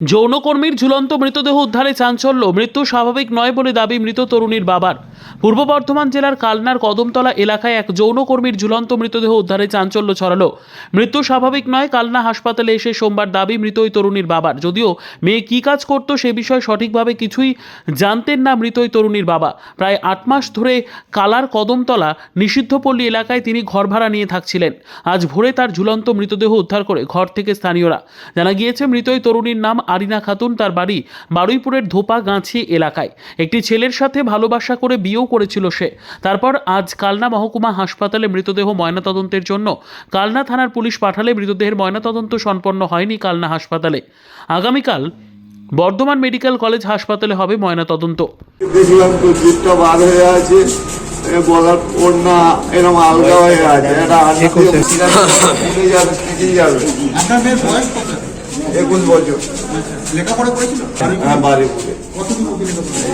যৌনকর্মীর ঝুলন্ত মৃতদেহ উদ্ধারে চাঞ্চল্য। মৃত্যু স্বাভাবিক নয় বলে দাবি মৃত তরুণীর বাবার। পূর্ব বর্ধমান জেলার কালনার কদমতলা এলাকায় এক যৌনকর্মীর ঝুলন্ত মৃতদেহ উদ্ধারে চাঞ্চল্য ছড়ালো। মৃত্যু স্বাভাবিক নয়, কালনা হাসপাতালে এসে সোমবার দাবি মৃত ওই তরুণীর বাবার। যদিও মেয়ে কী কাজ করতো সে বিষয়ে সঠিকভাবে কিছুই জানতেন না মৃত ওই তরুণীর বাবা। প্রায় আট মাস ধরে কালার কদমতলা নিষিদ্ধপল্লী এলাকায় তিনি ঘর ভাড়া নিয়ে থাকছিলেন। আজ ভোরে তার ঝুলন্ত মৃতদেহ উদ্ধার করে ঘর থেকে স্থানীয়রা। জানা গিয়েছে, মৃত ওই তরুণীর নাম আরিনা খাতুন। তার বাড়ি বারুইপুরের ধোপা গাছি এলাকায়। একটি ছেলের সাথে ভালোবাসা করে বিয়েও করেছিল সে। তারপর আজ কালনা মহকুমা হাসপাতালে মৃতদেহ ময়নাতদন্তের জন্য কালনা থানার পুলিশ পাঠালে মৃতদেহের ময়নাতদন্ত সম্পন্ন হয়নি কালনা হাসপাতালে। আগামীকাল বর্ধমান মেডিকেল কলেজ হাসপাতালে হবে ময়নাতদন্ত। দেখলাম তো জিপটা বার হয়ে আছে বলার ওর না এরকম আলগা হয়ে আছে এটা যাবে কত? একুশ বছর। লেখাপড়া করেছিল? হ্যাঁ বাড়ি পুরে কতদূর অভিনয় এইট এইট নাইন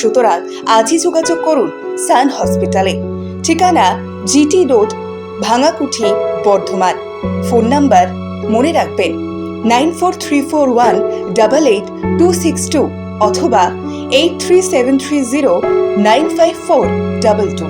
সুতরাং আজই যোগাযোগ করুন সান হসপিটালে। ঠিকানা GT road, Bhangakuthi, Bardhaman. Phone number মনে রাখবেন, nine four three four one double eight two six two অথবা eight three seven three zero nine five four double two.